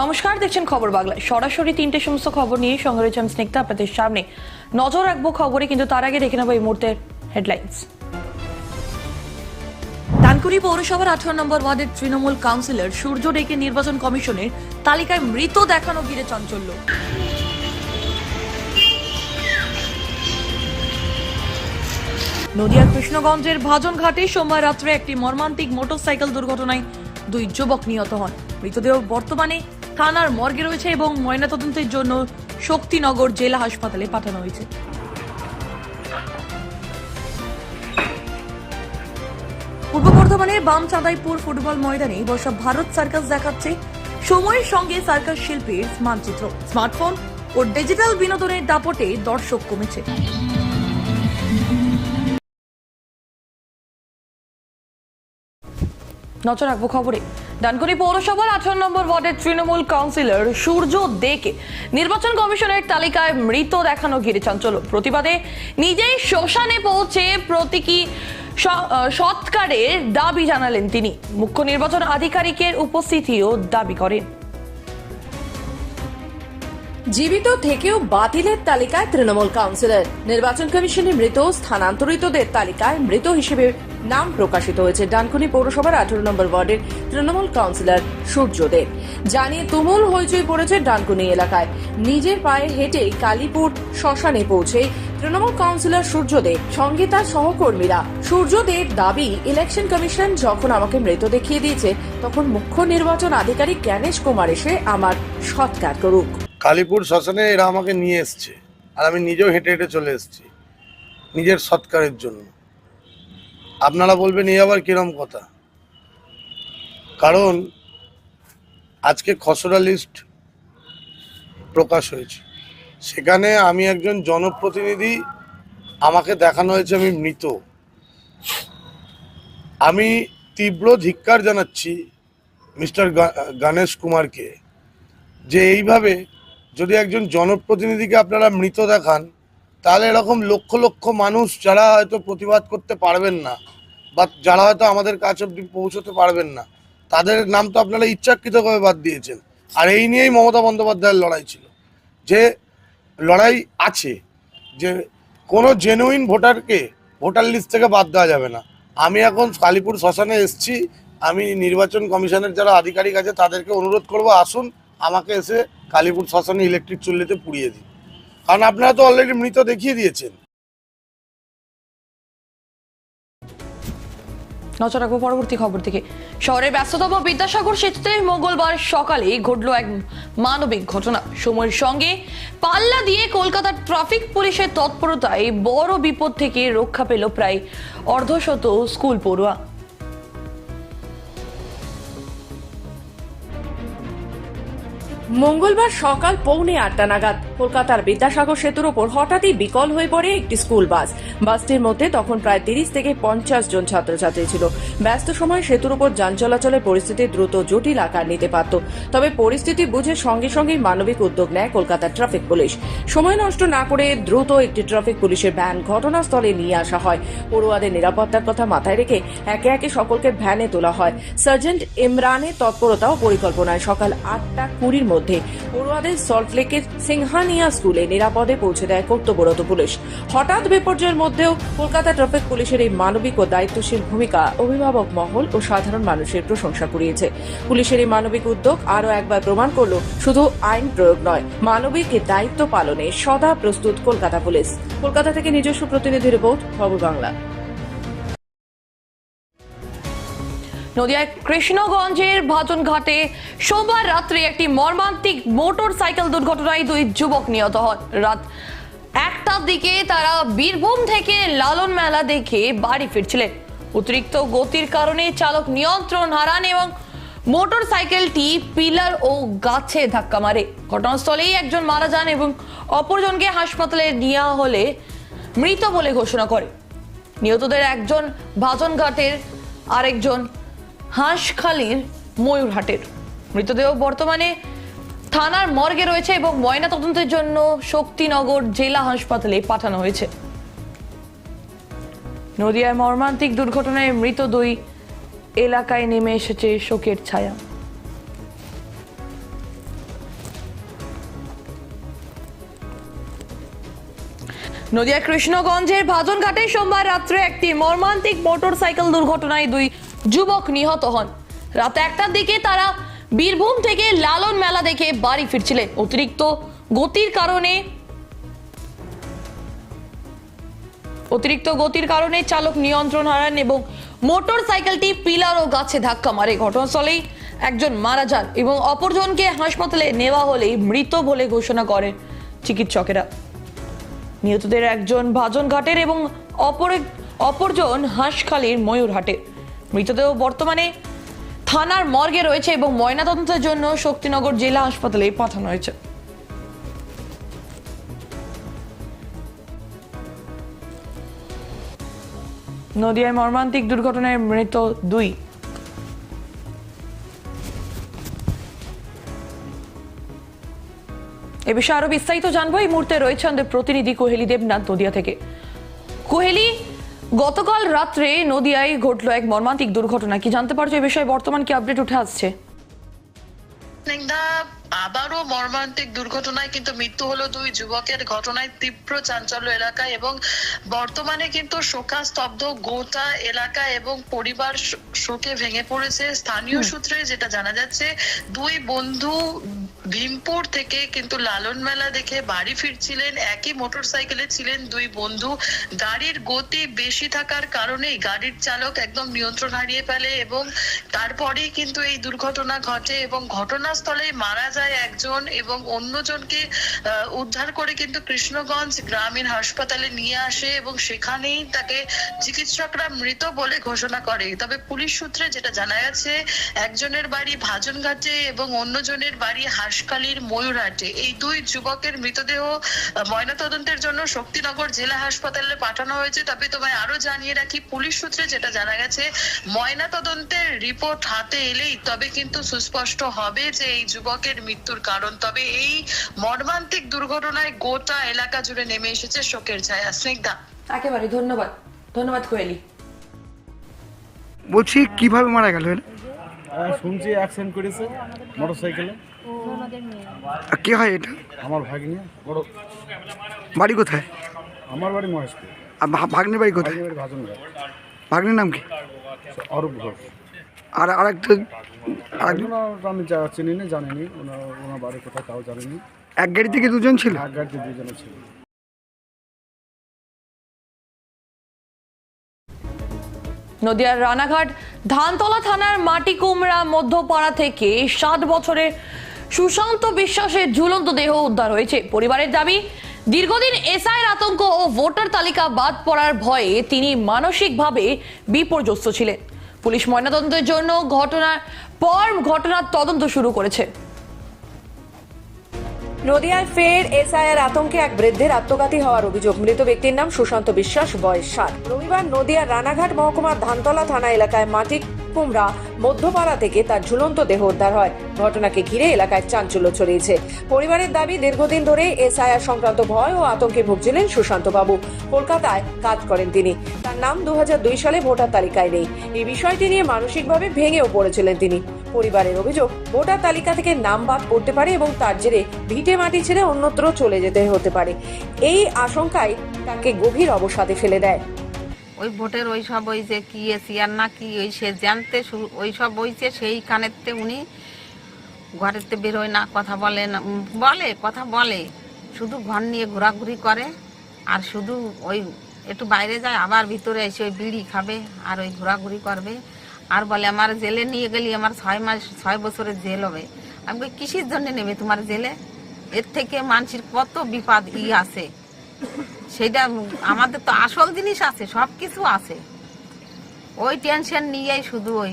নমস্কার, দেখছেন খবর বাংলা সরাসরি তিনটে সমস্ত খবর নিয়ে সঙ্গে রয়েছে আমি স্নিগ্ধা আপনাদের সামনে। নজর রাখব খবরে, কিন্তু তার আগে দেখে নেব এই মুহূর্তের হেডলাইন্স ডানকুনি পৌরসভার আঠারো নম্বর ওয়ার্ডের তৃণমূল কাউন্সিলর সূর্য ডেকে নির্বাচন কমিশনের তালিকায় মৃত দেখানো ঘিরে চাঞ্চল্য। নদিয়ার কৃষ্ণগঞ্জের ভাজন ঘাটে সোমবার রাত্রে একটি মর্মান্তিক মোটরসাইকেল দুর্ঘটনায় দুই যুবক নিহত হন। মৃতদেহ বর্তমানে থানার মর্গে রয়েছে এবং ময়নাতদন্তের জন্য শক্তিনগর জেলা হাসপাতালে পাঠানো হয়েছে। পূর্ব বর্ধমানের বাম চাঁদাইপুর ফুটবল ময়দানে বসা ভারত সার্কাস দেখাচ্ছে সময়ের সঙ্গে সার্কাস শিল্পীর মানচিত্র। স্মার্টফোন ও ডিজিটাল বিনোদনের দাপটে দর্শক কমেছে। নজর রাখব খবরে। ডানকুনি পৌরসভার আঠারো নম্বর ওয়ার্ডের তৃণমূল কাউন্সিলর সূর্য দেকে নির্বাচন কমিশনের তালিকায় মৃত দেখানো ঘিরে চাঞ্চল্য। প্রতিবাদে নিজেই শ্মশানে পৌঁছে প্রতীকী সৎকারের দাবি জানালেন তিনি। মুখ্য নির্বাচন আধিকারিকের উপস্থিতিও দাবি করেন। জীবিত থেকেও বাতিলের তালিকায় তৃণমূল কাউন্সিলর। নির্বাচন কমিশনে মৃত, স্থানান্তরিতদের তালিকায় মৃত হিসেবে নাম প্রকাশিত হয়েছে ডানকুনি পৌরসভার আঠারো নম্বর ওয়ার্ডের তৃণমূল কাউন্সিলর সূর্যদেব। জানিয়ে তুমুল হইচই পড়েছে ডানকুনি এলাকায়। নিজের পায়ে হেঁটে কালীপুর শ্মশানে পৌঁছে তৃণমূল কাউন্সিলর সূর্যদেব, সঙ্গে তার সহকর্মীরা। সূর্যদেব দাবি, ইলেকশন কমিশন যখন আমাকে মৃত দেখিয়ে দিয়েছে, তখন মুখ্য নির্বাচন আধিকারিক জ্ঞানেশ কুমার এসে আমার সৎকার করুক। কালীপুর শ্মশানে এরা আমাকে নিয়ে এসছে। আর আমি নিজেও হেঁটে হেঁটে চলে এসেছি। নিজের সৎকারের জন্য। আপনারা বলবেন এই আবার কিরম কথা? কারণ, আজকে খসড়া লিস্ট প্রকাশ হয়েছে। সেখানে আমি একজন জনপ্রতিনিধি, আমাকে দেখানো হয়েছে আমি মৃত। আমি তীব্র ধিক্কার জানাচ্ছি মিস্টার গণেশ কুমারকে যে এইভাবে যদি একজন জনপ্রতিনিধিকে আপনারা মৃত দেখান, তাহলে এরকম লক্ষ লক্ষ মানুষ যারা হয়তো প্রতিবাদ করতে পারবেন না, বা যারা হয়তো আমাদের কাছে অব্দি পৌঁছতে পারবেন না, তাদের নাম তো আপনারা ইচ্ছাকৃতভাবে বাদ দিয়েছেন। আর এই নিয়েই মমতা বন্দ্যোপাধ্যায়ের লড়াই ছিল। যে লড়াই আছে, যে কোনো জেনুইন ভোটারকে ভোটার লিস্ট থেকে বাদ দেওয়া যাবে না। আমি এখন কালীপুর শ্মশানে এসেছি, আমি নির্বাচন কমিশনের যারা আধিকারিক আছে, তাদেরকে অনুরোধ করব, আসুন আমাকে এসে কালীপুর শ্মশানে ইলেকট্রিক চুল্লিতে পুড়িয়ে দিন কারণ আপনারা তো অলরেডি মৃত দেখিয়ে দিয়েছেন। নজর পরবর্তী খবর থেকে। শহরের ব্যস্ততম বিদ্যাসাগর সেতুতে মঙ্গলবার সকালে ঘটল এক মানবিক ঘটনা। সময়ের সঙ্গে পাল্লা দিয়ে কলকাতার ট্রাফিক পুলিশের তৎপরতায় বড় বিপদ থেকে রক্ষা পেল প্রায় অর্ধশত স্কুল পড়ুয়া। মঙ্গলবার সকাল পৌনে আটটা নাগাদ কলকাতার বিদ্যাসাগর সেতুর ওপর হঠাৎই বিকল হয়ে পড়ে একটি স্কুল বাস। বাসটির মধ্যে তখন প্রায় তিরিশ থেকে পঞ্চাশ জন ছাত্রছাত্রী ছিল। ব্যস্ত সময় সেতুর ওপর যান চলাচলের পরিস্থিতি দ্রুত জটিল আকার নিতে পারত। তবে পরিস্থিতি বুঝে সঙ্গে সঙ্গেই মানবিক উদ্যোগ নেয় কলকাতার ট্রাফিক পুলিশ। সময় নষ্ট না করে দ্রুত একটি ট্রাফিক পুলিশের ভ্যান ঘটনাস্থলে নিয়ে আসা হয়। পড়ুয়াদের নিরাপত্তার কথা মাথায় রেখে একে একে সকলকে ভ্যানে তোলা হয়। সার্জেন্ট ইমরানের তৎপরতা ও পরিকল্পনায় সকাল আটটা কুড়ির মধ্যে পড়ুয়াদের সল্টলেকের সিংহানিয়া স্কুলে নিরাপদে পৌঁছে দেয় কর্তব্যরত পুলিশ। হঠাৎ বিপর্যয়ের মধ্যেও কলকাতা ট্রাফিক পুলিশের এই মানবিক ও দায়িত্বশীল ভূমিকা অভিভাবক মহল ও সাধারণ মানুষের প্রশংসা কুড়িয়েছে। পুলিশের এই মানবিক উদ্যোগ আরও একবার প্রমাণ করল শুধু আইন প্রয়োগ নয়, মানবিক দায়িত্ব পালনে সদা প্রস্তুত কলকাতা পুলিশ। কলকাতা থেকে নিজস্ব প্রতিনিধি রিপোর্ট, খবর বাংলা। নদিয়ার কৃষ্ণগঞ্জের ভাজন ঘাটে সোমবার রাত্রে একটি মর্মান্তিক মোটর সাইকেল দুর্ঘটনায় দুই যুবক নিহত হন। রাত একটার দিকে তারা বীরভূম থেকে লালন মেলা দেখে বাড়ি ফিরছিলেন। অতিরিক্ত গতির কারণে চালক নিয়ন্ত্রণ হারান এবং মোটর সাইকেলটি পিলার ও গাছে ধাক্কা মারে। ঘটনাস্থলেই একজন মারা যান এবং অপরজনকে হাসপাতালে নেওয়া হলে মৃত বলে ঘোষণা করে। নিহতদের একজন ভাজনঘাটের আরেকজন হাঁসখালির ময়ূরহাটের। মৃতদেহ বর্তমানে থানার মর্গে রয়েছে এবং ময়না তদন্তের জন্য শক্তিনগর জেলা হাসপাতালে পাঠানো হয়েছে। নদিয়ায় মর্মান্তিক দুর্ঘটনায় মৃত দুই এলাকায় নেমে এসেছে শোকের ছায়া। নদিয়া কৃষ্ণগঞ্জের ভাজনঘাটে সোমবার রাত্রে একটি মর্মান্তিক মোটরসাইকেল দুর্ঘটনায় দুই যুবক নিহত হন। রাত একটার দিকে তারা বীরভূম থেকে লালন মেলা দেখে বাড়ি ফিরছিলেন। অতিরিক্ত গতির কারণে অতিরিক্ত গতির কারণে চালক নিয়ন্ত্রণ হারান এবং মোটর সাইকেলটি পিলার ও গাছে ধাক্কা মারে। ঘটনাস্থলেই একজন মারা যান এবং অপরজনকে হাসপাতালে নেওয়া হলেই মৃত বলে ঘোষণা করেন চিকিৎসকেরা। নিহতদের একজন ভাজন ঘাটের এবং অপর অপরজন হাঁসখালির ময়ূরহাটের মৃতদেহ বর্তমানে থানার মর্গে রয়েছে এবং ময়নাতদন্তের জন্য শক্তিনগর জেলা হাসপাতালে পাঠানো হয়েছে। নদিয়ায় মর্মান্তিক দুর্ঘটনায় মৃত দুই। এ বিষয়ে আরও বিস্তারিত জানব। এই মুহূর্তে রয়েছে আমাদের প্রতিনিধি কোহেলি দেবনাথ নদিয়া থেকে। গতকাল রাত্রে নদিয়ায় ঘটলো এক মর্মান্তিক দুর্ঘটনা। কি জানতে পারছ এই বিষয়ে? বর্তমান কি আপডেট উঠে আসছে? আবারও মর্মান্তিক দুর্ঘটনায় কিন্তু মৃত্যু হলো দুই যুবকের। ঘটনায় তীব্র চাঞ্চল্য এলাকায় এবং বর্তমানে কিন্তু শোকাস্তব্ধ গোটা এলাকা এবং পরিবার শোকে ভেঙে পড়েছে। স্থানীয় সূত্রে যেটা জানা যাচ্ছে দুই বন্ধু ভীমপুর থেকে কিন্তু লালন মেলা দেখে বাড়ি ফিরছিলেন, একই মোটরসাইকেলে ছিলেন দুই বন্ধু। গাড়ির গতি বেশি থাকার কারণেই গাড়ির চালক একদম নিয়ন্ত্রণ হারিয়ে ফেলে এবং তারপরেই কিন্তু এই দুর্ঘটনা ঘটে এবং ঘটনাস্থলে মারা যায় একজন এবং অন্যজনকে উদ্ধার করে কিন্তু কৃষ্ণগঞ্জ গ্রামীণ হাসপাতালে নিয়ে আসে এবং সেখানেই তাকে চিকিৎসকরা মৃত বলে ঘোষণা করে। তবে পুলিশ সূত্রে যেটা জানা গেছে, একজনের বাড়ি ভাজনঘাটে এবং অন্যজনের বাড়ি হাসখালির ময়ূরহাটে এই দুই যুবকের মৃতদেহ ময়নাতদন্তের জন্য শক্তিনগর জেলা হাসপাতালে পাঠানো হয়েছে। তবে তোমায় আরও জানিয়ে রাখি পুলিশ সূত্রে যেটা জানা গেছে ময়নাতদন্তের রিপোর্ট হাতে এলেই তবে কিন্তু সুস্পষ্ট হবে যে এই যুবকের মৃত্যুর কারণ। তবে এই মর্মান্তিক দুর্ঘটনায় গোটা এলাকা জুড়ে নেমে এসেছে শোকের ছায়া। স্নিগ্ধা। একেবারে ধন্যবাদ। ধন্যবাদ কোহেলি বলছি কীভাবে মারা গেল এটা? হ্যাঁ শুনছি অ্যাক্সিডেন্ট করেছে মোটর সাইকেলে কে হয় এটা? আমার ভাগ্নি বড়। বাড়ি কোথায়? আমার বাড়ি মহেশপুর। আর ভাগ্নের বাড়ি কোথায়? ভাগ্নের নাম কি? অরূপ ঘোষ। আর আরেকটা আমি যা চিনি না জানিনি। ওনার ওনার বাড়ি কোথায় তাও জানিনি। এক গাড়ি থেকে দুজন ছিল? এক গাড়িতে দুজনে ছিল। নদিয়ার রানাঘাট ধানতলা থানার মাটিকুমড়া মধ্যপাড়া থেকে সাত বছরের সুশান্ত বিশ্বাসের ঝুলন্ত দেহ উদ্ধার হয়েছে। পরিবারের দাবি, দীর্ঘদিন এসআইয়ের আতঙ্ক ও ভোটার তালিকা বাদ পড়ার ভয়ে তিনি মানসিকভাবে বিপর্যস্ত ছিলেন। পুলিশ ময়নাতদন্তের জন্য ঘটনার পর ঘটনার তদন্ত শুরু করেছে। নদিয়ায় ফের এসআইআর আতঙ্কে এক বৃদ্ধের আত্মঘাতী হওয়ার অভিযোগ। মৃত ব্যক্তির নাম সুশান্ত বিশ্বাস, বয়স ষাট। রবিবার নদিয়ার রানাঘাট মহকুমার ধানতলা থানা এলাকায় মাটি কুমড়া মধ্যপাড়া থেকে তার ঝুলন্ত দেহ উদ্ধার হয়। ঘটনাকে ঘিরে এলাকায় চাঞ্চল্য ছড়িয়েছে। পরিবারের দাবি, দীর্ঘদিন ধরে এসআইআর সংক্রান্ত ভয় ও আতঙ্কে ভুগছিলেন সুশান্ত বাবু। কলকাতায় কাজ করেন তিনি। তার নাম দু হাজার দুই সালে ভোটার তালিকায় নেই। এই বিষয়টি নিয়ে মানসিকভাবে ভেঙেও পড়েছিলেন তিনি। পরিবারের অভিযোগ, ভোটার তালিকা থেকে নাম বাদ পড়তে পারে এবং তার জেরে ভিটে মাটি ছেড়ে অন্যত্র চলে যেতে হতে পারে। এই আশঙ্কায় তাকে গভীর অবসাদে ফেলে দেয়। ওই ভোটের ওই সব ওই যে কি এসিয়ার না কি, ওই সে জানতে ওই সব বইছে সেইখানেতে উনি ঘরেতে বেরোয় না, কথা বলে না বলে, কথা বলে। শুধু ঘর নিয়ে ঘোরাঘুরি করে আর শুধু ওই একটু বাইরে যায়, আবার ভিতরে এসে ওই বিড়ি খাবে আর ওই ঘোরাঘুরি করবে। আর বলে আমার জেলে নিয়ে গেলি আমার ছয় মাস ছয় বছরের জেল হবে। আমি বলি, কিসের জন্য নেবে তোমার জেলে? এর থেকে মানুষের কত বিপদ ই আছে। সেটা আমাদের তো আসল জিনিস আছে সব কিছু আছে। ওই টেনশন নিয়েই শুধু ওই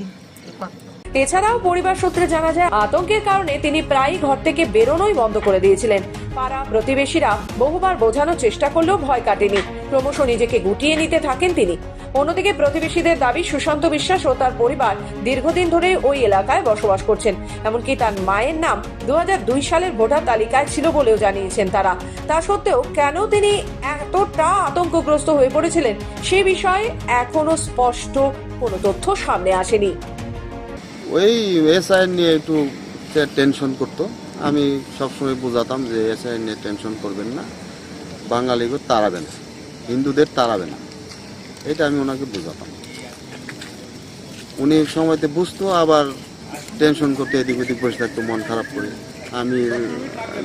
করতো। এছাড়াও পরিবার সূত্রে জানা যায়, আতঙ্কের কারণে তিনি প্রায়ই ঘর থেকে বেরোনোই বন্ধ করে দিয়েছিলেন। পাড়া প্রতিবেশীরা বহুবার বোঝানোর চেষ্টা করলেও ভয় কাটেনি। ক্রমশ নিজেকে গুটিয়ে নিতে থাকেন তিনি। অন্যদিকে প্রতিবেশীদের দাবি, সুশান্ত বিশ্বাস ও তার পরিবার দীর্ঘদিন ধরে ওই এলাকায় বসবাস করছেন। এমনকি তার মায়ের নাম দু হাজার দুই সালের ভোটার তালিকায় ছিল বলেও জানিয়েছেন তারা। তা সত্ত্বেও কেন তিনি এতটা আতঙ্কগ্রস্ত হয়ে পড়েছিলেন, সে বিষয়ে এখনও স্পষ্ট কোনো তথ্য সামনে আসেনি। ওই এসআই নিয়ে একটু টেনশন করতো। আমি সবসময় বোঝাতাম যে এসআই নিয়ে টেনশন করবেন না। বাঙালিকে তাড়াবেন হিন্দুদের তাড়াবে না। এটা আমি ওনাকে বোঝাতাম। উনি সময়তে বুঝতো, আবার টেনশন করতে, এদিক ওদিক বসে থাকতো, মন খারাপ করে। আমি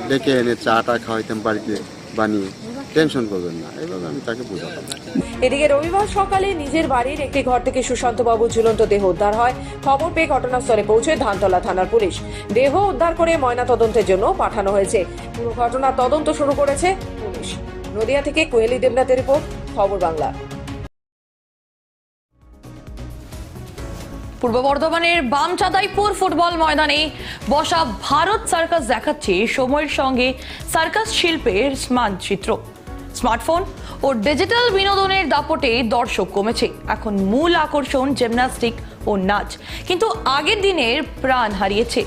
ডেকে এনে চাটা খাওয়াইতাম বাড়িতে বানিয়ে। টেনশন করবেন না এইভাবে আমি তাকে বোঝাতাম এদিকে রবিবার সকালে নিজের বাড়ির একটি ঘর থেকে সুশান্ত বাবু ঝুলন্ত দেহ উদ্ধার হয়। খবর পেয়ে ঘটনাস্থলে পৌঁছে ধানতলা থানার পুলিশ। দেহ উদ্ধার করে ময়না তদন্তের জন্য পাঠানো হয়েছে। পুরো ঘটনা তদন্ত শুরু করেছে পুলিশ। নদিয়া থেকে কোয়েলি দেবনাথের রিপোর্ট খবর বাংলা। পূর্ব বর্ধমানের বামচাঁদাইপুর ফুটবল ময়দানে বসা ভারত সার্কাস দেখাচ্ছে সময়ের সঙ্গে সার্কাস শিল্পের মানচিত্র। স্মার্টফোন ও ডিজিটাল বিনোদনের দাপটে দর্শক কমেছে। এখন মূল আকর্ষণ জিমন্যাস্টিক ও নাচ। কিন্তু আগের দিনের প্রাণ হারিয়েছে।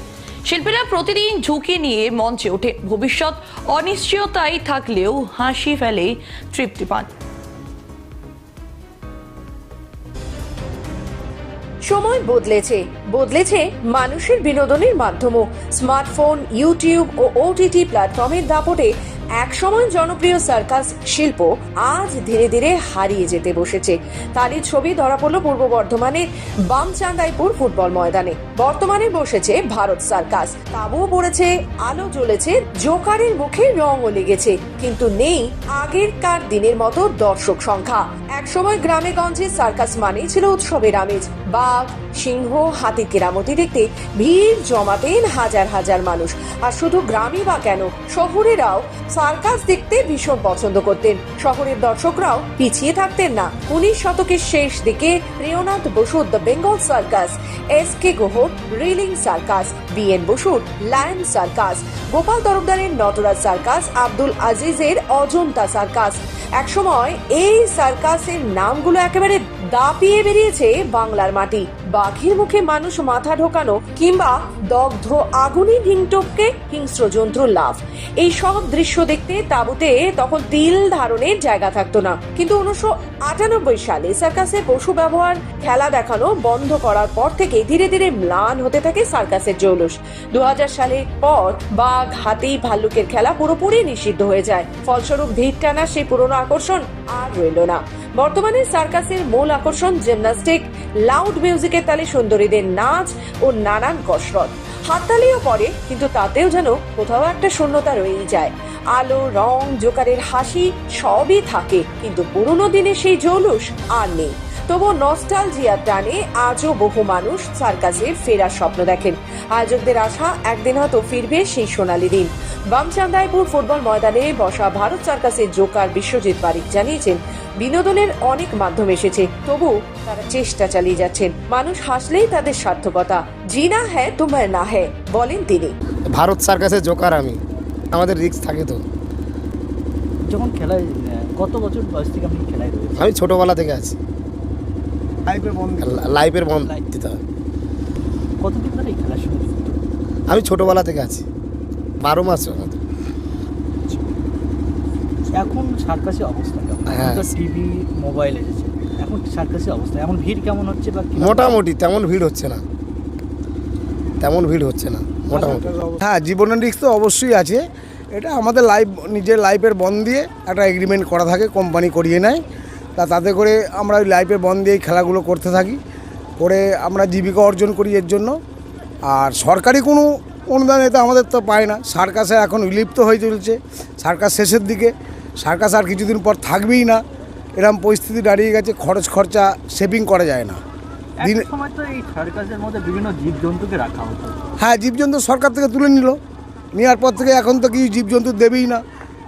শিল্পীরা প্রতিদিন ঝুঁকি নিয়ে মঞ্চে ওঠে। ভবিষ্যৎ অনিশ্চয়তায় থাকলেও হাসি ফেলে তৃপ্তি পান। সময় বদলেছে। বদলেছে মানুষের বিনোদনের মাধ্যমও। স্মার্টফোন, ইউটিউব ও ওটিটি প্ল্যাটফর্মের দাপটে একসময় জনপ্রিয় সার্কাস শিল্প আজ ধীরে ধীরে হারিয়ে যেতে বসেছে। তারই ছবি ধরা পড়ল পূর্ব বর্ধমানের বামচান্দাইপুর ফুটবল ময়দানে। বর্তমানে বসেছে ভারত সার্কাস তাবুও পড়েছে, আলো জ্বলেছে, জোকারের মুখে রঙও লেগেছে। কিন্তু নেই আগেরকার দিনের মতো দর্শক সংখ্যা। একসময় গ্রামে গঞ্জে সার্কাস মানেই ছিল উৎসবের আমেজ। বাঘ সিংহ হাতির কেরামতি দেখতে ভিড় জমাতেন হাজার হাজার মানুষ। আর শুধু গ্রামে বা কেন? শহরেরাও সার্কাস দেখতে ভীষণ পছন্দ করতেন। শহরের দর্শকরাও পিছিয়ে থাকতেন না। উনিশ শতকের শেষ দিকে প্রিয়নাথ বসুর the Bengal circus, S K Gohar reeling circus, B N বসুর লায়ন সার্কাস, গোপাল তরফদারের নটরাজ সার্কাস, আব্দুল আজিজের অজন্তা সার্কাস। একসময় এই সার্কাসের নামগুলো একেবারে দাপিয়ে বেরিয়েছে বাংলার মাটি। বাঘের মুখে মানুষ মাথা ঢোকানো কিংবা দগ্ধ আগুনে হিংটোপকে হিংস্র জন্তুর লাভ এই সব দৃশ্য দেখতে তাঁবুতে তখন তিল ধারণের জায়গা থাকতো না। কিন্তু উনিশশো আটানব্বই সালে সার্কাসের পশু ব্যবহার খেলা দেখানো বন্ধ করার পর থেকে ধীরে ধীরে ম্লান হতে থাকে সার্কাসের জৌলুস। দু হাজার সালের পর বাঘ হাতি ভাল্লুকের খেলা পুরোপুরি নিষিদ্ধ হয়ে যায়। ফলস্বরূপ ভিড় টানা সেই পুরনো আকর্ষণ আর রইল না। বর্তমানে সার্কাসের মূল আকর্ষণ জিমনাস্টিক, লাউড মিউজিকের তালে সুন্দরীদের নাচ ও নানান কসরত। হাততালিও পড়ে কিন্তু তাতেও যেন কোথাও একটা শূন্যতা রয়েই যায়। আলো, রং, জোকারের হাসি সবই থাকে, কিন্তু পুরনো দিনে সেই জৌলুস আর নেই। তবু নস্টালজিয়ার টানে আজও বহু মানুষ সার্কাসের ফেরার স্বপ্ন দেখেন। আয়োজকদের আশা একদিন হয়তো ফিরবে সেই সোনালী দিন। বামচান্দাইপুর ফুটবল ময়দানে বসা ভারত সার্কাসের জোকার বিশ্বজিৎ বারিক জানিয়েছেন বিনোদনের অনেক মাধ্যম এসেছে। তবু তারা চেষ্টা চালিয়ে যাচ্ছেন। মানুষ হাসলেই তাদের সার্থকতা। জিনা হ্যাঁ তোমার না হ্যাঁ বলেন তিনি। ভারত সার্কাসের জোকার আমি। আমাদের রিস্ক থাকে তো। যখন খেলায় কত বছর বয়স থেকে আপনি খেলায় রয়েছে আমি ছোটোবেলা থেকে আছি। লা- লাইফের বন্ধ দিতে হয় কতদিন ধরে খেলার সঙ্গে যুক্ত আমি ছোটোবেলা থেকে আছি। বারো মাস মতো এখন সার্কাসের অবস্থা কেমন? হ্যাঁ। টিভি মোবাইল এসেছে। এখন সার্কাসের অবস্থা এখন ভিড় কেমন হচ্ছে বা মোটামুটি তেমন ভিড় হচ্ছে না। তেমন ভিড় হচ্ছে না মোটামুটি। হ্যাঁ জীবনের রিক্স তো অবশ্যই আছে। এটা আমাদের লাইফ নিজের লাইফের বন দিয়ে একটা এগ্রিমেন্ট করা থাকে কোম্পানি করিয়ে নেয়। তা তাতে করে আমরা ওই লাইফের বন দিয়ে খেলাগুলো করতে থাকি। করে আমরা জীবিকা অর্জন করি এর জন্য। আর সরকারি কোনো অনুদান এতে আমাদের তো পায় না। সার্কাসে এখন বিলুপ্ত হয়ে চলছে। সার্কাস শেষের দিকে। সার্কাস আর কিছুদিন পর থাকবেই না। এরকম পরিস্থিতি দাঁড়িয়ে গেছে খরচ খরচা সেভিং করা যায় না। দিন সময় তো এই সার্কাসের মধ্যে বিভিন্ন জীবজন্তুকে রাখা হতো। হ্যাঁ জীবজন্তু সরকার থেকে তুলে নিল। নেওয়ার পর থেকে এখন তো কিছু জীবজন্তু দেবেই না।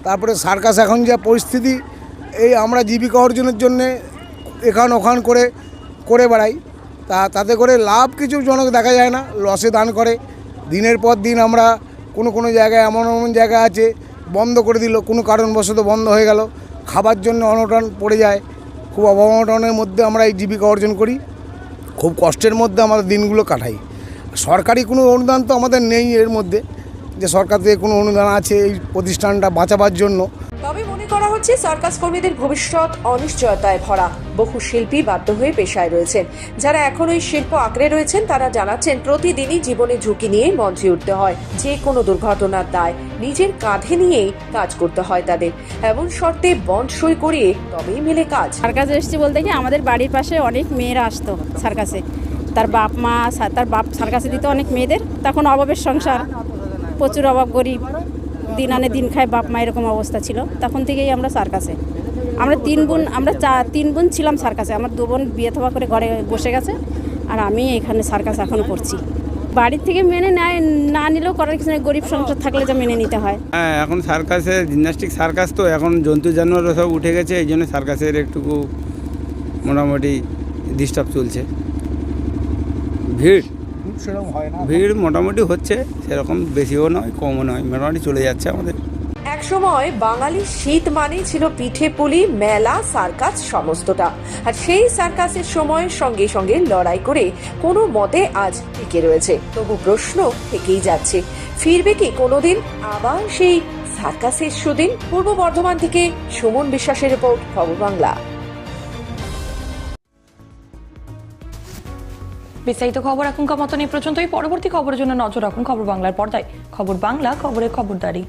তারপরে সার্কাস এখন যা পরিস্থিতি এই আমরা জীবিকা অর্জনের জন্যে এখান ওখান করে করে বেড়াই। তা তাতে করে লাভ কিছু জনক দেখা যায় না লসে দান করে। দিনের পর দিন আমরা কোনো কোনো জায়গায় এমন এমন জায়গা আছে বন্ধ করে দিল, কোনো কারণবশত বন্ধ হয়ে গেল। খাবার জন্য অনটন পড়ে যায়। খুব অবনটনের মধ্যে আমরা এই জীবিকা অর্জন করি। খুব কষ্টের মধ্যে আমাদের দিনগুলো কাটাই। সরকারি কোনো অনুদান তো আমাদের নেই এর মধ্যে। যে সরকার থেকে কোনো অনুদান আছে এই প্রতিষ্ঠানটা বাঁচাবার জন্য। করা হচ্ছে। সার্কাস কর্মীদের ভবিষ্যৎ অনিশ্চয়তায় ভরা। বহু শিল্পী বাধ্য হয়ে পেশায় রয়েছেন। যারা এখন ওই শিল্প আঁকড়ে রয়েছেন, তারা জানাচ্ছেন, প্রতিদিনই জীবনে ঝুঁকি নিয়ে মঞ্চে উঠতে হয়। যে কোনো দুর্ঘটনার দায় নিজের কাঁধে নিয়েই কাজ করতে হয় তাদের। এমন শর্তে বন্ড সই করিয়ে তবেই মেলে কাজ। সার্কাস এসেছি বলতে কি, আমাদের বাড়ির পাশে অনেক মেয়েরা আসতো সার্কাসে। তার বাপ, মা তার বাপ সার্কাসে দিত অনেক মেয়েদের। তখন অভাবের সংসার, প্রচুর অভাব, গরিব। দিন আনে দিন খায়, বাপ মা এরকম অবস্থা ছিল। তখন থেকেই আমরা সার্কাসে। আমরা তিন বোন, আমরা চা, তিন বোন ছিলাম সার্কাসে। আমার দু বোন বিয়ে থবা করে ঘরে বসে গেছে, আর আমি এখানে সার্কাস এখনও করছি। বাড়ির থেকে মেনে নেয়, না নিলেও করার কিছু গরিব সংসার থাকলে যা মেনে নিতে হয়। হ্যাঁ এখন সার্কাসে জিমনাস্টিক সার্কাস তো, এখন জন্তু জানোয়ার সব উঠে গেছে, এই জন্য সার্কাসের একটুকু মোটামুটি ডিস্টার্ব চলছে। ভিড়? সেরকম হয় না। ভিড় মোটামুটি হচ্ছে সেরকম বেশিও নয় কমও নয় মোটামুটি চলে যাচ্ছে আমাদের। একসময় বাঙালি শীত মানেই ছিল পিঠে পুলি মেলা সার্কাস সমস্তটা। আর সেই সার্কাসের সময়ের সঙ্গে সঙ্গে লড়াই করে কোনো মতে আজ টিকে রয়েছে। তবু প্রশ্ন থেকেই যাচ্ছে ফিরবে কি কোনোদিন? আবার সেই সার্কাসের সুদিন? পূর্ব বর্ধমান থেকে সুমন বিশ্বাসের রিপোর্ট খবর বাংলা। বিস্তারিত খবর এখনকার মতন এই পর্যন্তই। পরবর্তী খবরের জন্য নজর রাখুন খবর বাংলার পর্দায়। খবর বাংলা খবরের খবরদারি।